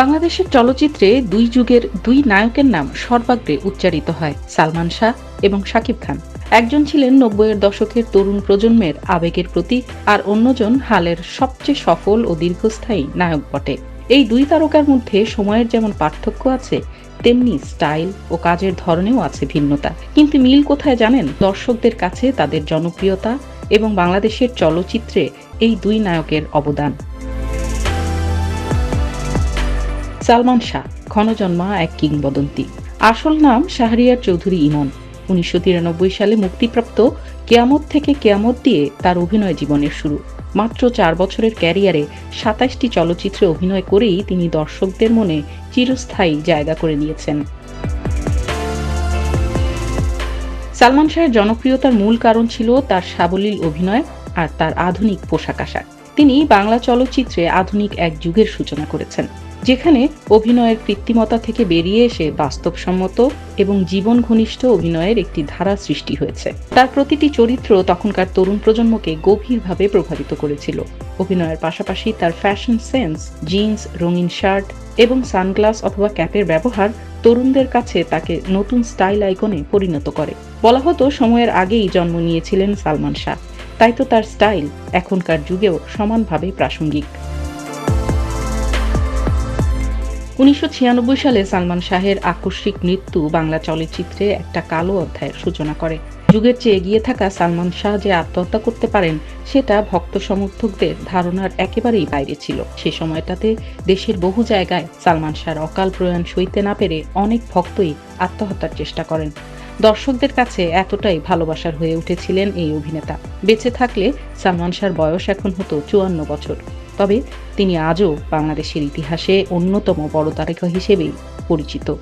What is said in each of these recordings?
বাংলাদেশের চলচ্চিত্রে দুই যুগের দুই নায়কের নাম সর্বাগ্রে উচ্চারিত হয়, সালমান শাহ এবং শাকিব খান। একজন ছিলেন নব্বইয়ের দশকের তরুণ প্রজন্মের আবেগের প্রতীক আর অন্যজন হালের সবচেয়ে সফল ও দীর্ঘস্থায়ী নায়ক বটে। এই দুই তারকার মধ্যে সময়ের যেমন পার্থক্য আছে, তেমনি স্টাইল ও কাজের ধরনেও আছে ভিন্নতা। কিন্তু মিল কোথায় জানেন? দর্শকদের কাছে তাদের জনপ্রিয়তা এবং বাংলাদেশের চলচ্চিত্রে এই দুই নায়কের অবদান। সালমান শাহ, ক্ষণজন্মা এক কিংবদন্তি। আসল নাম শাহরিয়ার চৌধুরী ইমন উনিশশো সালে মুক্তিপ্রাপ্ত কেয়ামত থেকে কেয়ামত দিয়ে তার অভিনয় জীবনের শুরু। মাত্র চার বছরের ক্যারিয়ারে সাতাশটি চলচ্চিত্রে অভিনয় করেই তিনি দর্শকদের মনে চিরস্থায়ী জায়গা করে নিয়েছেন। সালমান শাহের জনপ্রিয়তার মূল কারণ ছিল তার সাবলীল অভিনয় আর তার আধুনিক পোশাক আশাক। তিনি বাংলা চলচ্চিত্রে আধুনিক এক যুগের সূচনা করেছেন। যেখানে অভিনয়ের কৃত্রিমতা থেকে বেরিয়ে এসে বাস্তবসম্মত এবং জীবন ঘনিষ্ঠ অভিনয়ের একটি ধারা সৃষ্টি হয়েছে। তার প্রতিটি চরিত্র তখনকার তরুণ প্রজন্মকে গভীরভাবে প্রভাবিত করেছিল। অভিনয়ের পাশাপাশি তার ফ্যাশন সেন্স জিন্স রঙিন শার্ট এবং সানগ্লাস অথবা ক্যাপের ব্যবহার তরুণদের কাছে তাকে নতুন স্টাইল আইকনে পরিণত করে। বলা হতো সময়ের আগেই জন্ম নিয়েছিলেন সালমান শাহ। তাই তো তার স্টাইল এখনকার যুগেও সমানভাবে প্রাসঙ্গিক। উনিশশো ছিয়ানব্বই সালে সালমান শাহের আকস্মিক মৃত্যু বাংলা চলচ্চিত্রে একটা কালো অধ্যায়ের সূচনা করে। যুগের চেয়ে এগিয়ে থাকা সালমান শাহ যে আত্মহত্যা করতে পারেন, সেটা ভক্ত সমর্থকদের ধারণার একেবারেই বাইরে ছিল। সে সময়টাতে দেশের বহু জায়গায় সালমান শাহর অকাল প্রয়াণ সইতে না পেরে অনেক ভক্তই আত্মহত্যার চেষ্টা করেন। দর্শকদের কাছে এতটাই ভালোবাসার হয়ে উঠেছিলেন এই অভিনেতা। বেঁচে থাকলে সালমান শাহর বয়স এখন হতো চুয়ান্ন বছর। তবে তিনি আজও বাংলাদেশের ইতিহাসে অন্যতম বড় তারকা হিসেবেই পরিচিত।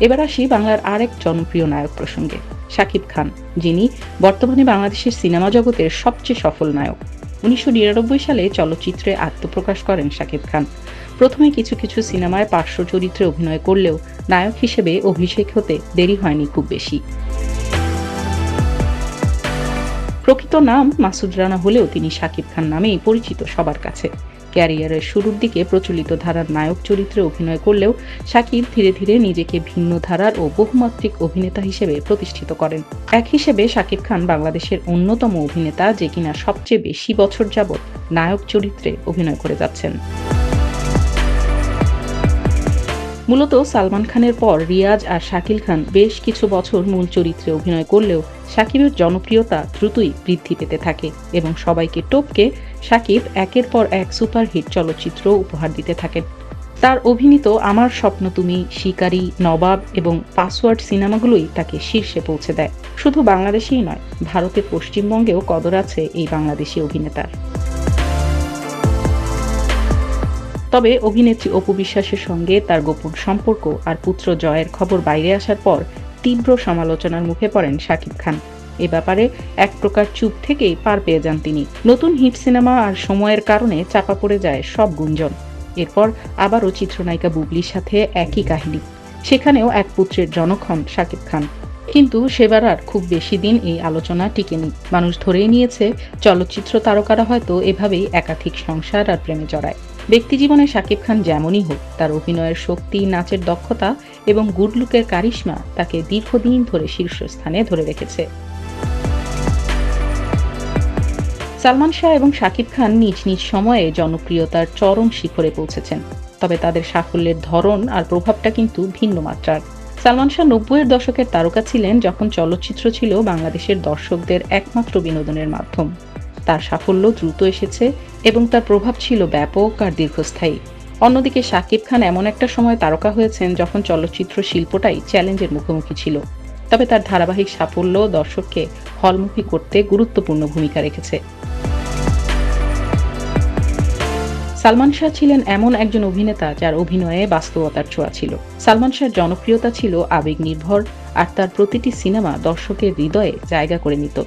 এবার আসি বাংলার আরেক জনপ্রিয় নায়ক প্রসঙ্গে। শাকিব খান, যিনি বর্তমানে বাংলাদেশের সিনেমা জগতের সবচেয়ে সফল নায়ক। উনিশশো নিরানব্বই সালে চলচ্চিত্রে আত্মপ্রকাশ করেন শাকিব খান। প্রথমে কিছু কিছু সিনেমায় পার্শ্ব চরিত্রে অভিনয় করলেও নায়ক হিসেবে অভিষেক হতে দেরি হয়নি খুব বেশি। প্রকৃত নাম মাসুদ রানা হলেও তিনি শাকিব খান নামেই পরিচিত সবার কাছে। ক্যারিয়ারের শুরুর দিকে প্রচলিত ধারার নায়ক চরিত্রে অভিনয় করলেও শাকিব ধীরে ধীরে নিজেকে ভিন্ন ধারার ও বহুমাত্রিক অভিনেতা হিসেবে প্রতিষ্ঠিত করেন। এক হিসেবে শাকিব খান বাংলাদেশের অন্যতম অভিনেতা যে কিনা সবচেয়ে বেশি বছর যাবৎ নায়ক চরিত্রে অভিনয় করে যাচ্ছেন। মূলত সালমান খানের পর রিয়াজ আর শাকিল খান বেশ কিছু বছর মূল চরিত্রে অভিনয় করলেও শাকিবের জনপ্রিয়তা দ্রুতই বৃদ্ধি পেতে থাকে এবং সবাইকে টপকে শাকিব একের পর এক সুপারহিট চলচ্চিত্র উপহার দিতে থাকেন। তার অভিনীত আমার স্বপ্ন তুমি, শিকারী, নবাব এবং পাসওয়ার্ড সিনেমাগুলোই তাকে শীর্ষে পৌঁছে দেয়। শুধু বাংলাদেশেই নয়, ভারতের পশ্চিমবঙ্গেও কদর আছে এই বাংলাদেশি অভিনেতার। তবে অভিনেত্রী অপু বিশ্বাসের সঙ্গে তার গোপন সম্পর্ক আর পুত্র জয়ের খবর বাইরে আসার পর তীব্র সমালোচনার মুখে পড়েন শাকিব খান। এ ব্যাপারে এক প্রকার চুপ থেকেই পার পেয়ে যান তিনি। নতুন হিট সিনেমা আর সময়ের কারণে চাপা পড়ে যায় সব গুঞ্জন। এরপর আবারও চিত্রনায়িকা বুবলির সাথে একই কাহিনী। সেখানেও এক পুত্রের জনক হন শাকিব খান। কিন্তু সেবার আর খুব বেশি দিন এই আলোচনা টিকেনি। মানুষ ধরেই নিয়েছে, চলচ্চিত্র তারকারা হয়তো এভাবেই একাধিক সংসার আর প্রেমে জড়ায়। ব্যক্তিজীবনে শাকিব খান যেমনই হোক, তার অভিনয়ের শক্তি, নাচের দক্ষতা এবং গুড লুকের কারিশ্মা তাকে দীর্ঘদিন ধরে শীর্ষস্থানে ধরে রেখেছে। সালমান শাহ এবং শাকিব খান নিজ নিজ সময়ে জনপ্রিয়তার চরম শিখরে পৌঁছেছেন, তবে তাদের সাফল্যের ধরন আর প্রভাবটা কিন্তু ভিন্ন মাত্রার। সালমান শাহ নব্বইয়ের দশকের তারকা ছিলেন যখন চলচ্চিত্র ছিল বাংলাদেশের দর্শকদের একমাত্র বিনোদনের মাধ্যম। তার সাফল্য দ্রুত এসেছে এবং তার প্রভাব ছিল ব্যাপক আর দীর্ঘস্থায়ী। অন্যদিকে শাকিব খান এমন একটা সময় তারকা হয়েছেন যখন চলচ্চিত্র শিল্পটাই চ্যালেঞ্জের মুখোমুখি ছিল। তবে তার ধারাবাহিক সাফল্য দর্শককে হলমুখী করতে গুরুত্বপূর্ণ ভূমিকা রেখেছে। সালমান শাহ ছিলেন এমন একজন অভিনেতা যার অভিনয়ে বাস্তবতার ছোঁয়া ছিল। সালমান শাহর জনপ্রিয়তা ছিল আবেগ নির্ভর আর তার প্রতিটি সিনেমা দর্শকের হৃদয়ে জায়গা করে নিত।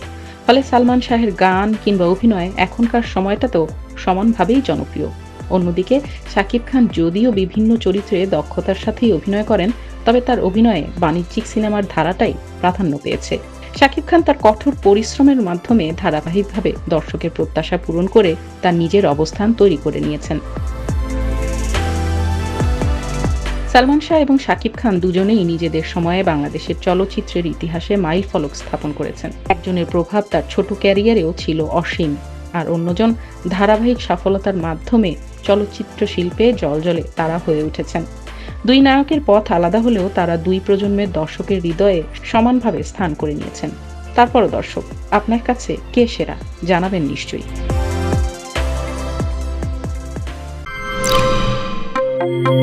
ফলে সালমান শাহের গান কিংবা অভিনয় এখনকার সময়টাতেও সমানভাবেই জনপ্রিয়। অন্যদিকে শাকিব খান যদিও বিভিন্ন চরিত্রে দক্ষতার সাথেই অভিনয় করেন, তবে তার অভিনয়ে বাণিজ্যিক সিনেমার ধারাটাই প্রাধান্য পেয়েছে। শাকিব খান তার কঠোর পরিশ্রমের মাধ্যমে ধারাবাহিকভাবে দর্শকের প্রত্যাশা পূরণ করে তার নিজের অবস্থান তৈরি করে নিয়েছেন। সালমান শাহ এবং শাকিব খান দুজনেই নিজেদের সময়ে বাংলাদেশের চলচ্চিত্রের ইতিহাসে মাইল ফলক স্থাপন করেছেন। একজনের প্রভাব তার ছোট ক্যারিয়ারেও ছিল অসীম, আর অন্যজন ধারাবাহিক সফলতার মাধ্যমে চলচ্চিত্র শিল্পে জলজলে তারা হয়ে উঠেছেন। দুই নায়কের পথ আলাদা হলেও তারা দুই প্রজন্মের দর্শকের হৃদয়ে সমানভাবে স্থান করে নিয়েছেন। তারপরও দর্শক, আপনার কাছে কে সেরা? জানাবেন নিশ্চয়ই। thank you